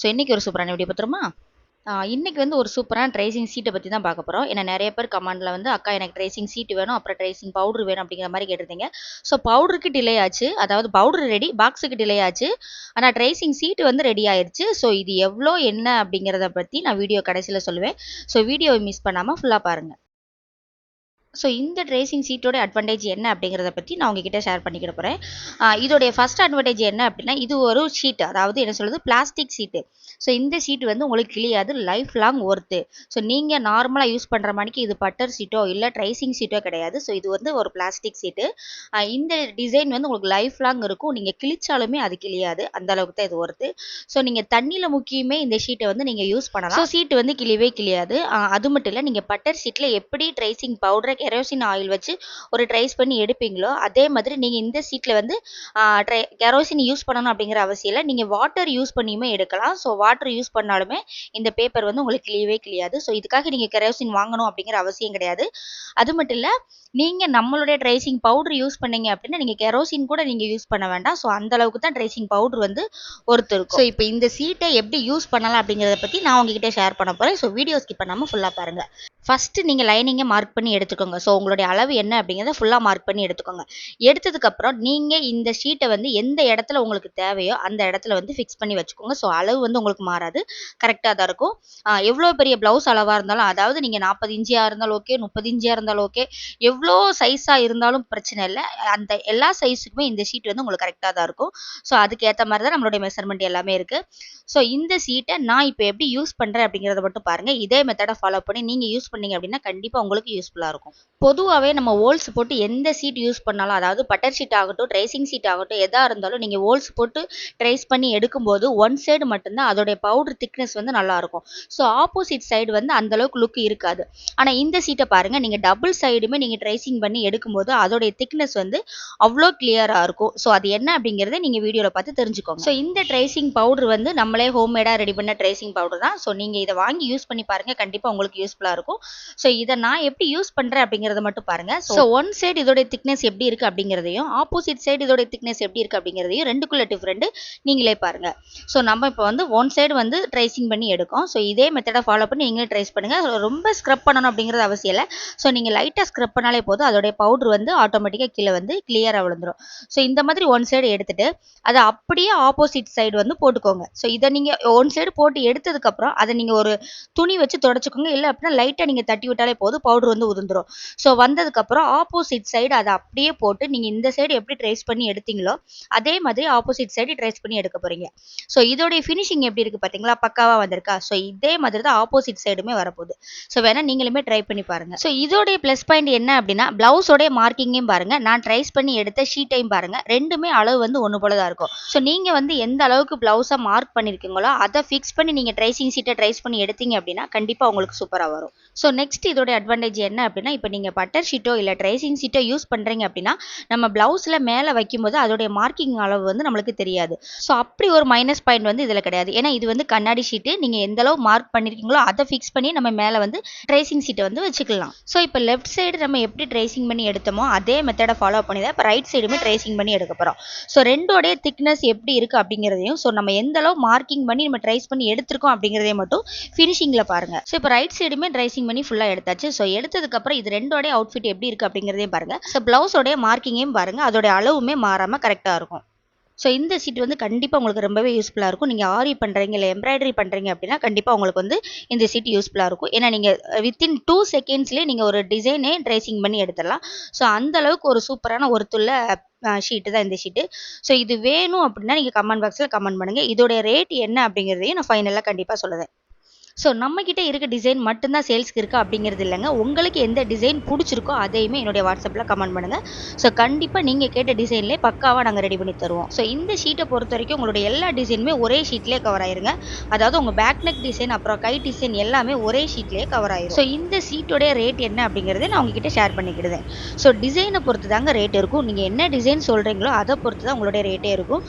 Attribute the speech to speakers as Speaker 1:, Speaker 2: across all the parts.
Speaker 1: So இன்றைக்கி ஒரு சூப்பரான வீடியோ பார்த்துருமா? இன்றைக்கி வந்து ஒரு சூப்பரான ட்ரேசிங் சீட்டை பற்றி தான் பார்க்க போகிறோம் ஏன்னா நிறைய பேர் கமெண்டில் வந்து அக்கா எனக்கு ட்ரேசிங் சீட் வேணும் அப்புறம் ட்ரேசிங் பவுடர் வேணும் அப்படிங்கிற மாதிரி கேட்டிருந்தீங்க. ஸோ பவுடருக்கு டிலே ஆச்சு. அதாவது பவுடர் ரெடி பாக்ஸுக்கு டிலே ஆச்சு. ஆனால் ட்ரேசிங் சீட் வந்து ரெடி ஆயிடுச்சு ஸோ இது எவ்வளோ என்ன அப்படிங்கிறத பற்றி நான் வீடியோ கடைசியில் சொல்லுவேன். ஸோ வீடியோவை மிஸ் பண்ணாமல் ஃபுல்லாக பாருங்கள் ஸோ இந்த ட்ரேசிங் சீட்டோட அட்வான்டேஜ் என்ன அப்படிங்கிறத பற்றி நான் உங்ககிட்ட ஷேர் பண்ணிக்கிட போகிறேன் இதோடைய ஃபஸ்ட் அட்வான்டேஜ் என்ன அப்படின்னா இது ஒரு ஷீட் அதாவது என்ன சொல்கிறது பிளாஸ்டிக் சீட்டு ஸோ இந்த சீட் வந்து உங்களுக்கு கிளியாது லைஃப் லாங் ஒர்த்து ஸோ நீங்கள் நார்மலாக யூஸ் பண்ணுற மாதிரிக்கு இது பட்டர் சீட்டோ இல்லை ட்ரைசிங் சீட்டோ கிடையாது. ஸோ இது வந்து ஒரு பிளாஸ்டிக் சீட்டு இந்த டிசைன் வந்து உங்களுக்கு லைஃப் லாங் இருக்கும். நீங்கள் கிழிச்சாலுமே அது கிளியாது அந்த அளவுக்கு தான் இது ஒர்த்து ஸோ நீங்கள் தண்ணியில் முக்கியமே இந்த ஷீட்டை வந்து நீங்கள் யூஸ் பண்ணலாம். ஸோ சீட்டு வந்து கிளியவே கிளியாது அது மட்டும் இல்லை நீங்கள் பட்டர் சீட்டில் எப்படி ட்ரைசிங் பவுடரை கெரோசின் ஆயில் வச்சு ஒரு ட்ரைஸ் பண்ணி எடுப்பீங்களோ அதே மாதிரி நீங்கள் இந்த சீட்டில் வந்து ட்ரை கெரோசின் யூஸ் பண்ணணும் அப்படிங்கிற அவசியம் இல்லை. நீங்கள் வாட்டர் யூஸ் பண்ணியுமே எடுக்கலாம். ஸோ வாட்டர் யூஸ் பண்ணாலுமே இந்த பேப்பர் வந்து உங்களுக்கு கிளியவே கிளியாது ஸோ இதுக்காக நீங்கள் கெரோசின் வாங்கணும் அப்படிங்கிற அவசியம் கிடையாது. அது மட்டும் இல்லை நீங்கள் நம்மளுடைய ட்ரைசிங் பவுடர் யூஸ் பண்ணீங்க அப்படின்னா நீங்கள் கெரோசின் கூட நீங்கள் யூஸ் பண்ண வேண்டாம். ஸோ அந்த அளவுக்கு தான் ட்ரைசிங் பவுடர் வந்து ஒருத்தர் இருக்கும் ஸோ இப்போ இந்த சீட்டை எப்படி யூஸ் பண்ணலாம் அப்படிங்கிறத பற்றி நான் உங்ககிட்ட ஷேர் பண்ண போகிறேன் ஸோ வீடியோ ஸ்கிப் பண்ணாமல் ஃபுல்லாக பாருங்கள் ஃபஸ்ட்டு நீங்கள் லைனிங்கை மார்க் பண்ணி எடுத்துக்கோங்க. ஸோ உங்களுடைய அளவு என்ன அப்படிங்கிறத ஃபுல்லாக மார்க் பண்ணி எடுத்துக்கோங்க. எடுத்ததுக்கப்புறம் நீங்கள் இந்த ஷீட்டை வந்து எந்த இடத்துல உங்களுக்கு தேவையோ அந்த இடத்துல வந்து ஃபிக்ஸ் பண்ணி வச்சுக்கோங்க. ஸோ அளவு வந்து உங்களுக்கு மாறாது. கரெக்டாக தான் இருக்கும். எவ்வளோ பெரிய ப்ளவுஸ் அளவாக இருந்தாலும் அதாவது நீங்கள் நாற்பது இன்ச்சியாக இருந்தாலும் ஓகே முப்பது இன்ச்சியாக இருந்தாலும் ஓகே எவ்வளோ சைஸாக இருந்தாலும் பிரச்சனை இல்லை. அந்த எல்லா சைஸுக்குமே இந்த ஷீட் வந்து உங்களுக்கு கரெக்டாக தான் இருக்கும். ஸோ அதுக்கேற்ற மாதிரி தான் நம்மளுடைய மெஷர்மெண்ட் எல்லாமே இருக்குது ஸோ இந்த சீட்டை நான் இப்போ எப்படி யூஸ் பண்ணுறேன் அப்படிங்கிறத மட்டும் பாருங்கள் இதே மெத்தடை ஃபாலோ பண்ணி நீங்கள் யூஸ் பண்ணீங்க அப்படின்னா கண்டிப்பாக உங்களுக்கு யூஸ்ஃபுல்லாக இருக்கும். பொதுவாகவே நம்ம ஓல்ஸ் போட்டு எந்த சீட் யூஸ் பண்ணாலும் அதாவது பட்டர் ஷீட் ஆகட்டும் ட்ரைசிங் சீட் ஆகட்டும் எதாக இருந்தாலும் நீங்கள் ஓல்ஸ் போட்டு ட்ரைஸ் பண்ணி எடுக்கும்போது ஒன் சைடு மட்டும்தான் அதோடைய பவுடர் திக்னஸ் வந்து நல்லாயிருக்கும் ஸோ ஆப்போசிட் சைடு வந்து அந்தளவுக்கு லுக் இருக்காது. ஆனால் இந்த சீட்டை பாருங்கள் நீங்கள் டபுள் சைடுமே நீங்கள் ட்ரைசிங் பண்ணி எடுக்கும்போது அதோடைய திக்னஸ் வந்து அவ்வளோ கிளியராக இருக்கும். ஸோ அது என்ன அப்படிங்கிறத நீங்கள் வீடியோவில் பார்த்து தெரிஞ்சுக்கோங்க. ஸோ இந்த ட்ரைசிங் பவுடர் வந்து நம்மளே ஹோம்மேடாக ரெடி பண்ண ட்ரைசிங் பவுடர் தான். ஸோ நீங்கள் இதை வாங்கி யூஸ் பண்ணி பாருங்கள் கண்டிப்பாக உங்களுக்கு யூஸ்ஃபுல்லாக இருக்கும். ஸோ இதை நான் எப்படி யூஸ் பண்ணுறேன் அப்படிங்கிறத மட்டும் பாருங்க. ஸோ ஒன் சைடு இதோட திக்னஸ் எப்படி இருக்கு அப்படிங்கிறதையும் ஆப்போசிட் சைடு இதோட திக்னஸ் எப்படி இருக்குது அப்படிங்கிறதையும் ரெண்டுக்குள்ள டிஃப்ரெண்ட் நீங்களே பாருங்க. ஸோ நம்ம இப்போ வந்து ஒன் சைடு வந்து ட்ரைசிங் பண்ணி எடுக்கும். ஸோ இதே மெத்தடை ஃபாலோ பண்ணி நீங்களே ட்ரைஸ் பண்ணுங்கள் ரொம்ப ஸ்க்ரப் பண்ணணும் அப்படிங்கிறது அவசியம் இல்லை. ஸோ நீங்கள் லைட்டாக ஸ்க்ரப் பண்ணாலே போதும். அதோடைய பவுடர் வந்து ஆட்டோமேட்டிக்காக கீழே வந்து கிளியராக விழுந்துடும் ஸோ இந்த மாதிரி ஒன் சைடு எடுத்துட்டு அதை அப்படியே ஆப்போசிட் சைடு வந்து போட்டுக்கோங்க. ஸோ இதை நீங்கள் ஒன் சைடு போட்டு எடுத்ததுக்கப்புறம் அதை நீங்கள் ஒரு துணி வச்சு தொடச்சிக்கோங்க. இல்லை அப்படின்னா லைட்டாக நீங்கள் தட்டி விட்டாலே போதும். பவுடர் வந்து உதிர்ந்துடும் ஸோ வந்ததுக்கப்புறம் ஆப்போசிட் சைடு அதை அப்படியே போட்டு நீங்கள் இந்த சைடு எப்படி ட்ரேஸ் பண்ணி எடுத்தீங்களோ அதே மாதிரி ஆப்போசிட் சைடு ட்ரேஸ் பண்ணி எடுக்க போகிறீங்க ஸோ இதோடைய ஃபினிஷிங் எப்படி இருக்குது பார்த்தீங்களா பக்காவாக வந்திருக்கா? ஸோ இதே மாதிரி தான் ஆப்போசிட் சைடுமே வரப்போகுது. ஸோ வேணால் நீங்களுமே ட்ரை பண்ணி பாருங்கள் ஸோ இதோடைய ப்ளஸ் பாயிண்ட் என்ன அப்படின்னா ப்ளவுஸோடைய மார்க்கிங்கையும் பாருங்கள் நான் ட்ரைஸ் பண்ணி எடுத்த ஷீட்டையும் பாருங்கள் ரெண்டுமே அளவு வந்து ஒன்று போல தான் இருக்கும். ஸோ நீங்கள் வந்து எந்த அளவுக்கு ப்ளவுஸை மார்க் பண்ணியிருக்கீங்களோ அதை ஃபிக்ஸ் பண்ணி நீங்கள் ட்ரைசிங் சீட்டை ட்ரைஸ் பண்ணி எடுத்தீங்க அப்படின்னா கண்டிப்பாக உங்களுக்கு சூப்பராக வரும். ஸோ நெக்ஸ்ட் இதோட அட்வான்டேஜ் என்ன அப்படின்னா இப்போ நீங்கள் பட்டர் ஷீட்டோ இல்லை ட்ரேசிங் ஷீட்டோ யூஸ் பண்ணுறீங்க அப்படின்னா நம்ம ப்ளவுஸில் மேலே வைக்கும்போது அதோடைய மார்க்கிங் அளவு வந்து நம்மளுக்கு தெரியாது. ஸோ அப்படி ஒரு மைனஸ் பாயிண்ட் வந்து இதில் கிடையாது. ஏன்னா இது வந்து கண்ணாடி ஷீட்டு நீங்கள் எந்த அளவு மார்க் பண்ணியிருக்கீங்களோ அதை ஃபிக்ஸ் பண்ணி நம்ம மேலே வந்து ட்ரேசிங் ஷீட்டை வந்து வச்சுக்கலாம். ஸோ இப்போ லெஃப்ட் சைடு நம்ம எப்படி ட்ரேசிங் பண்ணி எடுத்தோமோ அதே மெத்தடை ஃபாலோ பண்ணி தான் இப்போ ரைட் சைடுமே ட்ரேசிங் பண்ணி எடுக்க போகிறோம் ஸோ ரெண்டோடைய திக்னஸ் எப்படி இருக்குது அப்படிங்கிறதையும் ஸோ நம்ம எந்த அளவு மார்க்கிங் பண்ணி நம்ம ட்ரைஸ் பண்ணி எடுத்திருக்கோம் அப்படிங்கிறதையும் மட்டும் ஃபினிஷிங்கில் பாருங்கள் ஸோ இப்போ ரைட் சைடுமே ட்ரைசிங் பண்ணி ஃபுல்லாக எடுத்தாச்சு. ஸோ எடுத்ததுக்கப்புறம் இது ரெண்டோடைய அவுட்ஃபிட் எப்படி இருக்குது அப்படிங்கிறதையும் பாருங்கள் ஸோ ப்ளவுஸோடைய மார்க்கிங்கையும் பாருங்கள் அதோடைய அளவுமே மாறாமல் கரெக்டாக இருக்கும். ஸோ இந்த சீட் வந்து கண்டிப்பாக உங்களுக்கு ரொம்பவே யூஸ்ஃபுல்லாக இருக்கும். நீங்கள் ஆரி பண்ணுறீங்க இல்லை எம்ப்ராய்டரி பண்ணுறீங்க அப்படின்னா கண்டிப்பாக உங்களுக்கு வந்து இந்த சீட் யூஸ்ஃபுல்லாக இருக்கும். ஏன்னா நீங்கள் வித்தின் டூ செகண்ட்ஸ்லேயே நீங்கள் ஒரு டிசைனே ட்ரேசிங் பண்ணி எடுத்துடலாம். ஸோ அந்த அளவுக்கு ஒரு சூப்பரான ஒரு துள்ள ஷீட்டு தான் இந்த ஷீட்டு ஸோ இது வேணும் அப்படின்னா நீங்கள் கமெண்ட் பாக்ஸில் கமெண்ட் பண்ணுங்கள் இதோடைய ரேட் என்ன அப்படிங்கிறதையும் நான் ஃபைனலாக கண்டிப்பாக சொல்லுவேன். ஸோ நம்மக்கிட்ட இருக்க டிசைன் மட்டும்தான் சேல்ஸ்க்கு இருக்கா அப்படிங்கிறது இல்லைங்க. உங்களுக்கு எந்த டிசைன் பிடிச்சிருக்கோ அதையுமே என்னுடைய வாட்ஸ்அப்பில் கமெண்ட் பண்ணுங்கள் ஸோ கண்டிப்பாக நீங்கள் கேட்ட டிசைன்லேயே பக்காவாக நாங்கள் ரெடி பண்ணி தருவோம். ஸோ இந்த ஷீட்டை பொறுத்த வரைக்கும் உங்களுடைய எல்லா டிசைனுமே ஒரே ஷீட்லேயே கவர் ஆயிருங்க. அதாவது உங்கள் பேக் நெக் டிசைன் அப்புறம் கை டிசைன் எல்லாமே ஒரே ஷீட்லேயே கவர் ஆயிரும். ஸோ இந்த ஷீட்டோடைய ரேட் என்ன அப்படிங்கிறத நான் உங்ககிட்ட ஷேர் பண்ணிக்கிடுதேன். ஸோ டிசைனை பொறுத்து தாங்க ரேட் இருக்கும். நீங்கள் என்ன டிசைன் சொல்கிறீங்களோ அதை பொறுத்து தான் உங்களுடைய ரேட்டே இருக்கும்.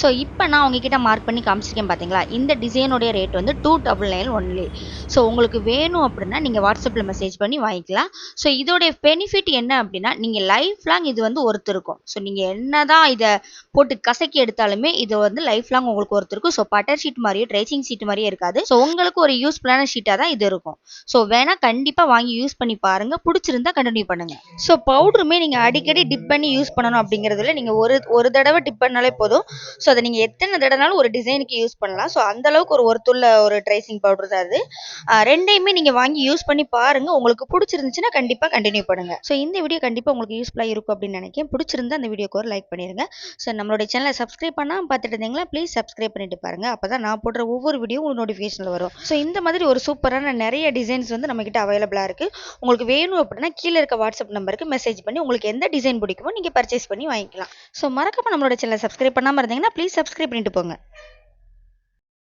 Speaker 1: ஸோ இப்போ நான் உங்ககிட்ட மார்க் பண்ணி காமிச்சிருக்கேன் பார்த்தீங்களா இந்த டிசைனுடைய ரேட் வந்து two double nine only so உங்களுக்கு வேணும் அப்படின்னா நீங்கள் வாட்ஸ்அப்பில் மெசேஜ் பண்ணி வாங்கிக்கலாம். ஸோ இதோடைய பெனிஃபிட் என்ன அப்படின்னா நீங்கள் லைஃப் லாங் இது வந்து ஒருத்தர் இருக்கும் ஸோ நீங்கள் என்ன தான் இதை போட்டு கசக்கி எடுத்தாலுமே இது வந்து லைஃப் லாங் உங்களுக்கு ஒருத்தர் இருக்கும் ஸோ பட்டர் ஷீட் மாதிரியோ ட்ரைசிங் ஷீட் மாதிரியே இருக்காது. ஸோ உங்களுக்கு ஒரு யூஸ்ஃபுல்லான ஷீட்டாக தான் இது இருக்கும். ஸோ வேணால் கண்டிப்பாக வாங்கி யூஸ் பண்ணி பாருங்கள் பிடிச்சிருந்தா கண்டினியூ பண்ணுங்கள் ஸோ பவுடருமே நீங்கள் அடிக்கடி டிப் பண்ணி யூஸ் பண்ணணும் அப்படிங்கிறதுல நீங்கள் ஒரு ஒரு தடவை டிப் பண்ணாலே போதும். ஸோ ஸோ அதை நீங்கள் எத்தனை தடவைனாலும் ஒரு டிசைனுக்கு யூஸ் பண்ணலாம். ஸோ அந்த அளவுக்கு ஒரு ஒருத்துள்ள ஒரு ட்ரைசிங் பவுடர் தான் அது. ரெண்டையுமே நீங்கள் வாங்கி யூஸ் பண்ணி பாருங்கள் உங்களுக்கு பிடிச்சிருந்துச்சுன்னா கண்டிப்பாக கண்டினியூ பண்ணுங்கள் ஸோ இந்த வீடியோ கண்டிப்பாக உங்களுக்கு யூஸ்ஃபுல்லாக இருக்கும் அப்படின்னு நினைக்கிறேன். பிடிச்சிருந்தா அந்த வீடியோக்கு ஒரு லைக் பண்ணிடுங்க ஸோ நம்மளுடைய சேனலை சப்ஸ்கிரைப் பண்ணால் பார்த்துட்டு இருந்தீங்களா ப்ளீஸ் சப்ஸ்கிரைப் பண்ணிட்டு பாருங்கள் அப்போ தான் நான் போடுற ஒவ்வொரு வீடியோ உங்களுக்கு நோட்டிஃபிகேஷனில் வரும். ஸோ இந்த மாதிரி ஒரு சூப்பரான நிறைய டிசைன்ஸ் வந்து நம்மக்கிட்ட அவைலபிளாக இருக்குது உங்களுக்கு வேணும் அப்படின்னா கீழே இருக்க வாட்ஸ்அப் நம்பருக்கு மெசேஜ் பண்ணி உங்களுக்கு எந்த டிசைன் பிடிக்குமோ நீங்கள் பர்ச்சேஸ் பண்ணி வாங்கிக்கலாம். ஸோ மறக்காம நம்மளோட சேனலை சப்ஸ்கிரைப் பண்ணாமல் இருந்தீங்கன்னா ப்ளீஸ் சப்ஸ்கிரைப் பண்ணிட்டு போங்க.